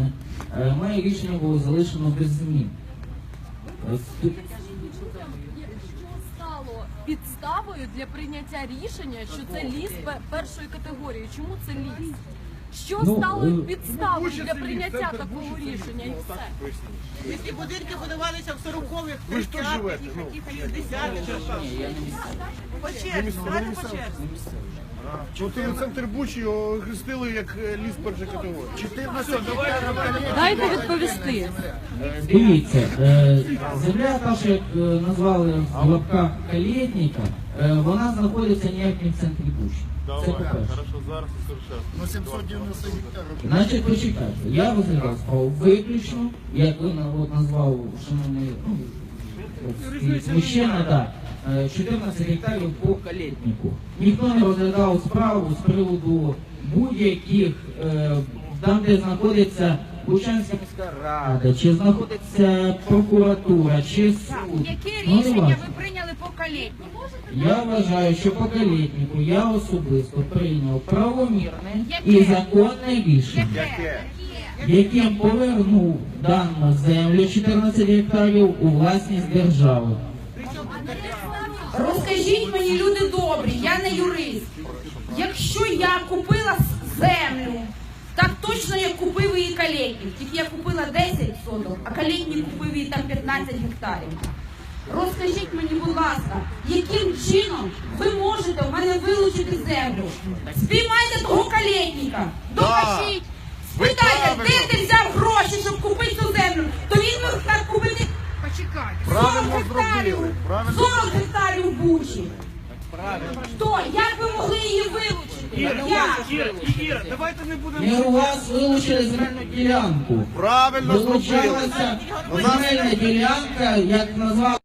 мене, е, моє рішення було залишено без змін. Підставою для прийняття рішення, що це ліс першої категорії? Чому це ліс? Що Ну, стало е, підставою для прийняття такого рішення і все? Ми ці будинки будувалися в 40-х, Ви ж тут 30-х, живете, ну. 50-х. Ні, я не місцевий. По черзі, давайте по черзі. Ну ти центр Бучі його хрестили як е, ліс першої категорії. 14 Дайте відповісти. Дивіться, е, земля, та, що назвали в лапках калєтніка, е, вона знаходиться ніяк не в центрі Бучі. Це по-перше. Хорошо, зараз Ну 790 гектарів. Значить, почекайте, я розглядав справу виключно, як ви на- назвав шановний ну, мужчина, да, е, 14 гектарів по калітнику. Ніхто не розглядав справу з приводу будь-яких, е, там де знаходиться Бучанська міська рада, чи знаходиться прокуратура, чи суд. Яке Ну, не рішення важливо. ви? Я вважаю, що по калітнику я особисто прийняв правомірне і законне рішення. Яким повернув дану землю 14 гектарів у власність держави. Розкажіть мені, люди добрі, я не юрист. Якщо я купила землю, так точно як купив її калітник. Тільки я купила 10 соток, а калітник купив її там 15 гектарів. Розкажіть мені, будь ласка, яким чином ви можете в мене вилучити землю? Спіймайте того калітника, докажіть. Спитайте, де ти взяв гроші, щоб купити цю землю? То він міг так купити Почекайте. 40 гектарів, 40 гектарів в Бучі. Хто? Як ви могли її вилучити? Як? Іра, давайте не будемо... Не у вас вилучили земельну ділянку. Правильно зробили. Вилучалася земельна ділянка, як назвав